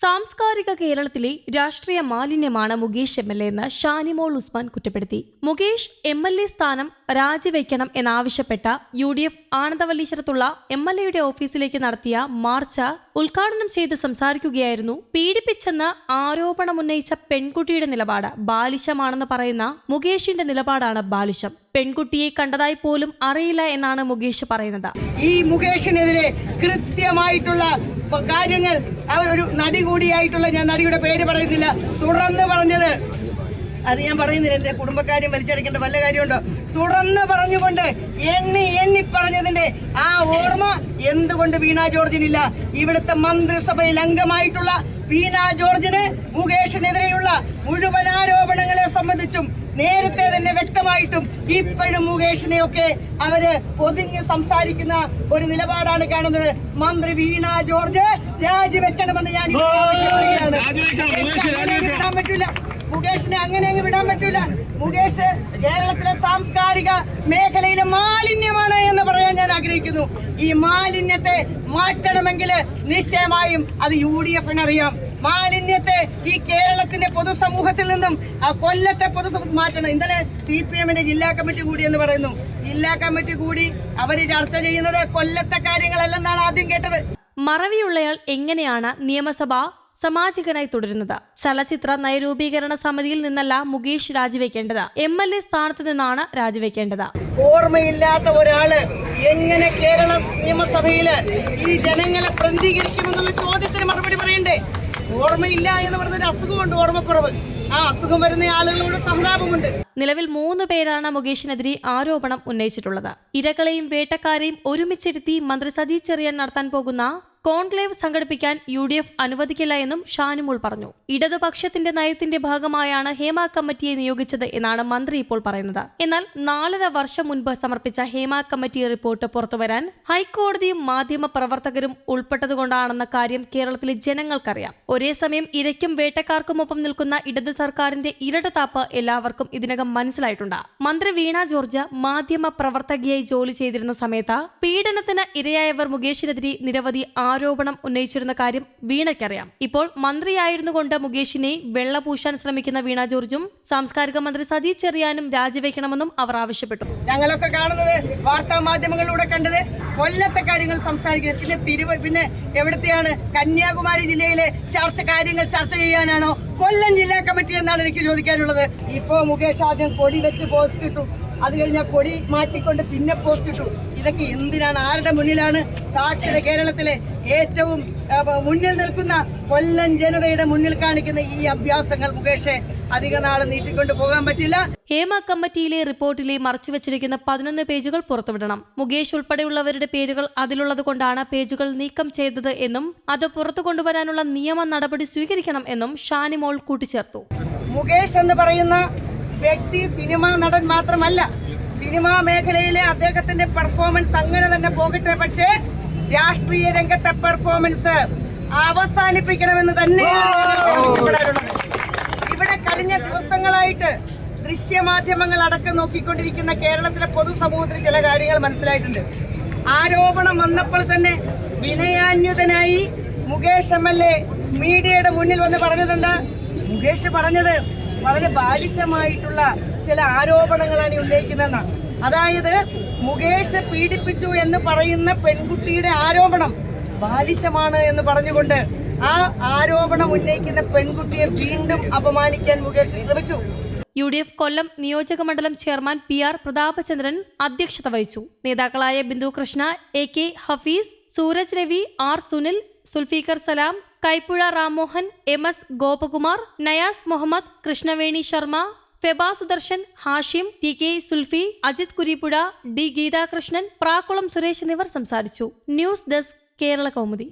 സാംസ്കാരിക കേരളത്തിലെ രാഷ്ട്രീയ മാലിന്യമാണ് മുകേഷ് എം എൽ എ എന്ന് ഷാനിമോൾ ഉസ്മാൻ കുറ്റപ്പെടുത്തി. മുകേഷ് എം എൽ എ സ്ഥാനം രാജിവെക്കണം എന്നാവശ്യപ്പെട്ട യു ഡി എഫ് ആനന്ദവല്ലീശ്വരത്തുള്ള എം എൽ എയുടെ ഓഫീസിലേക്ക് നടത്തിയ മാർച്ച് ഉദ്ഘാടനം ചെയ്ത് സംസാരിക്കുകയായിരുന്നു പീഡിപ്പിച്ചെന്ന് ആരോപണമുന്നയിച്ച പെൺകുട്ടിയുടെ നിലപാട് ബാലിശമാണെന്ന് പറയുന്ന മുകേഷിന്റെ നിലപാടാണ് ബാലിശം. പെൺകുട്ടിയെ കണ്ടതായി പോലും അറിയില്ല എന്നാണ് മുകേഷ് പറയുന്നത്. ഈ മുകേഷിനെതിരെ കൃത്യമായിട്ടുള്ള കാര്യങ്ങൾ അവർ ഒരു നടി കൂടിയായിട്ടുള്ള ഞാൻ നടിയുടെ പേര് പറയുന്നില്ല. തുടർന്ന് പറഞ്ഞത് അത് ഞാൻ പറയുന്നില്ല എന്റെ കുടുംബക്കാരും വലിച്ചടിക്കേണ്ട വല്ല കാര്യമുണ്ടോ? തുടർന്ന് പറഞ്ഞുകൊണ്ട് എണ്ണി എണ്ണി പറഞ്ഞതിന്റെ ആ ഓർമ്മ എന്തുകൊണ്ട് വീണ ജോർജിനില്ല? ഇവിടുത്തെ മന്ത്രിസഭയിൽ അംഗമായിട്ടുള്ള വീണ ജോർജിന് മുകേഷിനെതിരെയുള്ള മുഴുവൻ ആരോപണങ്ങളെ സംബന്ധിച്ചും നേരത്തെ തന്നെ വ്യക്തമായിട്ടും ഇപ്പോഴും മുകേഷിനെ ഒക്കെ അവർ ഒതുങ്ങി സംസാരിക്കുന്ന ഒരു നിലപാടാണ് കാണുന്നത്. മന്ത്രി വീണ ജോർജ് രാജിവെക്കണമെന്ന് ഞാൻ വിടാൻ പറ്റില്ല. മുകേഷിനെ അങ്ങനെ അങ്ങ് വിടാൻ പറ്റില്ല. മുകേഷ് കേരളത്തിലെ സാംസ്കാരിക മേഖലയിലെ മാലിന്യമാണ് എന്ന് പറയാൻ ഞാൻ ആഗ്രഹിക്കുന്നു. ഈ മാലിന്യത്തെ മാറ്റണമെങ്കിൽ നിശ്ചയമായും അത് യു ഡി എഫിന് അറിയാം മാലിന്യത്തെ ഈ കേരളത്തിന്റെ പൊതുസമൂഹത്തിൽ നിന്നും ആ കൊല്ലത്തെ പൊതുസമൂഹം മാറ്റണം. ഇന്നലെ സി പി എമ്മിന്റെ ജില്ലാ കമ്മിറ്റി കൂടി എന്ന് പറയുന്നു. ജില്ലാ കമ്മിറ്റി കൂടി അവർ ചർച്ച ചെയ്യുന്നത് കൊല്ലത്തെ കാര്യങ്ങളല്ലെന്നാണ് ആദ്യം കേട്ടത്. മറവിയുള്ളയാൾ എങ്ങനെയാണ് നിയമസഭ സമാജികനായി തുടരുന്നത്? ചലച്ചിത്ര നയരൂപീകരണ സമിതിയിൽ നിന്നല്ല മുകേഷ് രാജിവെക്കേണ്ടത്? എം എൽ എ സ്ഥാനത്ത് നിന്നാണ് രാജിവെക്കേണ്ടത്? ഓർമ്മയില്ലാത്ത ഒരാൾ എങ്ങനെ കേരള നിയമസഭയിൽ ഈ ജനങ്ങളെ പ്രതികരിക്കുമെന്നുള്ള ചോദ്യത്തിന് മറുപടി പറയണ്ടേ? ഓർമ്മയില്ല എന്ന് പറഞ്ഞൊരു അസുഖമുണ്ട് ഓർമ്മക്കുറവ്. വരുന്ന ആളുകളോട് നിലവിൽ മൂന്ന് പേരാണ് മുകേഷിനെതിരെ ആരോപണം ഉന്നയിച്ചിട്ടുള്ളത്. ഇരകളെയും വേട്ടക്കാരെയും ഒരുമിച്ചിരുത്തി മന്ത്രി സജി ചെറിയാൻ നടത്താൻ പോകുന്ന കോൺക്ലേവ് സംഘടിപ്പിക്കാൻ യു ഡി എഫ് അനുവദിക്കില്ല എന്നും ഷാനിമോൾ പറഞ്ഞു. ഇടതുപക്ഷത്തിന്റെ നയത്തിന്റെ ഭാഗമായാണ് ഹേമ കമ്മിറ്റിയെ നിയോഗിച്ചത് എന്നാണ് മന്ത്രി ഇപ്പോൾ പറയുന്നത്. എന്നാൽ നാലര വർഷം മുൻപ് സമർപ്പിച്ച ഹേമ കമ്മിറ്റി റിപ്പോർട്ട് പുറത്തുവരാൻ ഹൈക്കോടതിയും മാധ്യമ പ്രവർത്തകരും ഉൾപ്പെട്ടതുകൊണ്ടാണെന്ന കാര്യം കേരളത്തിലെ ജനങ്ങൾക്കറിയാം. ഒരേ സമയം ഇരയ്ക്കും വേട്ടക്കാർക്കുമൊപ്പം നിൽക്കുന്ന ഇടത് സർക്കാരിന്റെ ഇരട്ടത്താപ്പ് എല്ലാവർക്കും ഇതിനകം മനസ്സിലായിട്ടുണ്ട്. മന്ത്രി വീണ ജോർജ് മാധ്യമ പ്രവർത്തകയായി ജോലി ചെയ്തിരുന്ന സമയത്ത് പീഡനത്തിന് ഇരയായവർ മുകേഷിനെതിരെ നിരവധി ആരോപണം ഉന്നയിച്ചിരുന്ന കാര്യം വീണയ്ക്കറിയാം. ഇപ്പോൾ മന്ത്രിയായിരുന്നുകൊണ്ട് മുകേഷിനെ വെള്ളപൂശാൻ ശ്രമിക്കുന്ന വീണ ജോർജും സാംസ്കാരിക മന്ത്രി സജി ചെറിയാനും രാജിവെക്കണമെന്നും അവർ ആവശ്യപ്പെട്ടു. ഞങ്ങളൊക്കെ കാണുന്നത് വാർത്താ മാധ്യമങ്ങളിലൂടെ കണ്ടത് കൊല്ലത്തെ കാര്യങ്ങൾ സംസാരിക്കുന്നത്. പിന്നെ തിരുവ പിന്നെ എവിടത്തെയാണ്? കന്യാകുമാരി ജില്ലയിലെ ചർച്ച കാര്യങ്ങൾ ചർച്ച ചെയ്യാനാണോ? കൊല്ലം ജില്ലാ കമ്മിറ്റി എന്നാണ് എനിക്ക് ചോദിക്കാനുള്ളത്. ഇപ്പോ മുകേഷ് ആദ്യം കൊടി വെച്ച് പോസ്റ്റ് ഇട്ടു. അത് കഴിഞ്ഞാൽ കൊടി മാറ്റിക്കൊണ്ട് പിന്നെ പോസ്റ്റ് ഇട്ടു. ഇതൊക്കെ എന്തിനാണ്? ആരുടെ മുന്നിലാണ്? സാക്ഷര കേരളത്തിലെ ഏറ്റവും മുന്നിൽ നിൽക്കുന്ന കൊല്ലം ജനതയുടെ മുന്നിൽ കാണിക്കുന്ന ഈ അഭ്യാസങ്ങൾ മുകേഷെ അധിക നാളെ നീട്ടിക്കൊണ്ട് പോകാൻ പറ്റില്ല. ഹേമ കമ്മിറ്റിയിലെ റിപ്പോർട്ടിലെ മറച്ചുവെച്ചിരിക്കുന്ന പതിനൊന്ന് പേജുകൾ പുറത്തുവിടണം. മുകേഷ് ഉൾപ്പെടെയുള്ളവരുടെ പേരുകൾ അതിലുള്ളത് കൊണ്ടാണ് പേജുകൾ നീക്കം ചെയ്തത് എന്നും അത് പുറത്തു കൊണ്ടുവരാനുള്ള നിയമ നടപടി സ്വീകരിക്കണം എന്നും ഷാനിമോൾ കൂട്ടിച്ചേർത്തു. മുകേഷ് എന്ന് പറയുന്ന വ്യക്തി സിനിമാ നടൻ മാത്രമല്ല സിനിമാ മേഖലയിലെ അദ്ദേഹത്തിന്റെ പെർഫോമൻസ് അങ്ങനെ തന്നെ പോകട്ടെ. പക്ഷേ രാഷ്ട്രീയ രംഗത്തെ പെർഫോമൻസ് അവസാനിപ്പിക്കണമെന്ന് തന്നെയാണ് ഇവിടെ കഴിഞ്ഞ ദിവസങ്ങളായിട്ട് ദൃശ്യമാധ്യമങ്ങൾ അടക്കം നോക്കിക്കൊണ്ടിരിക്കുന്ന കേരളത്തിലെ പൊതുസമൂഹത്തിന് ചില കാര്യങ്ങൾ മനസ്സിലായിട്ടുണ്ട്. ആരോപണം വന്നപ്പോൾ തന്നെ വിനയാന്യുതനായി മുകേഷ് എം എൽ എ മീഡിയയുടെ മുന്നിൽ വന്ന് പറഞ്ഞത് എന്താ മുകേഷ് പറഞ്ഞത് വളരെ ബാലിശമായിട്ടുള്ള ചില ആരോപണങ്ങളാണ് ഈ ഉന്നയിക്കുന്നതെന്നാണ് അതായത് മുകേഷ് പീഡിപ്പിച്ചു എന്ന് പറയുന്ന പെൺകുട്ടിയുടെ ആരോപണം ബാലിശമാണ് എന്ന് പറഞ്ഞുകൊണ്ട് ആ ആരോപണം ഉന്നയിക്കുന്ന പെൺകുട്ടിയെ വീണ്ടും അപമാനിക്കാൻ മുകേഷ് ശ്രമിച്ചു. യു ഡി എഫ് കൊല്ലം നിയോജക മണ്ഡലം ചെയർമാൻ പി ആർ പ്രതാപചന്ദ്രൻ അധ്യക്ഷത വഹിച്ചു. നേതാക്കളായ Bindu Krishna A K Hafeez Sooraj Ravi R Sunil Sulfiqar Salam Kaippuzha Rammohan M S Gopakumar Nayas Muhammad Krishnaveni Sharma Feba Sudarshan Hashim T K Sulfi Ajith Kurippuzha D Geethakrishnan Prakkulam Suresh എന്നിവർ സംസാരിച്ചു. News desk Kerala Kaumudi.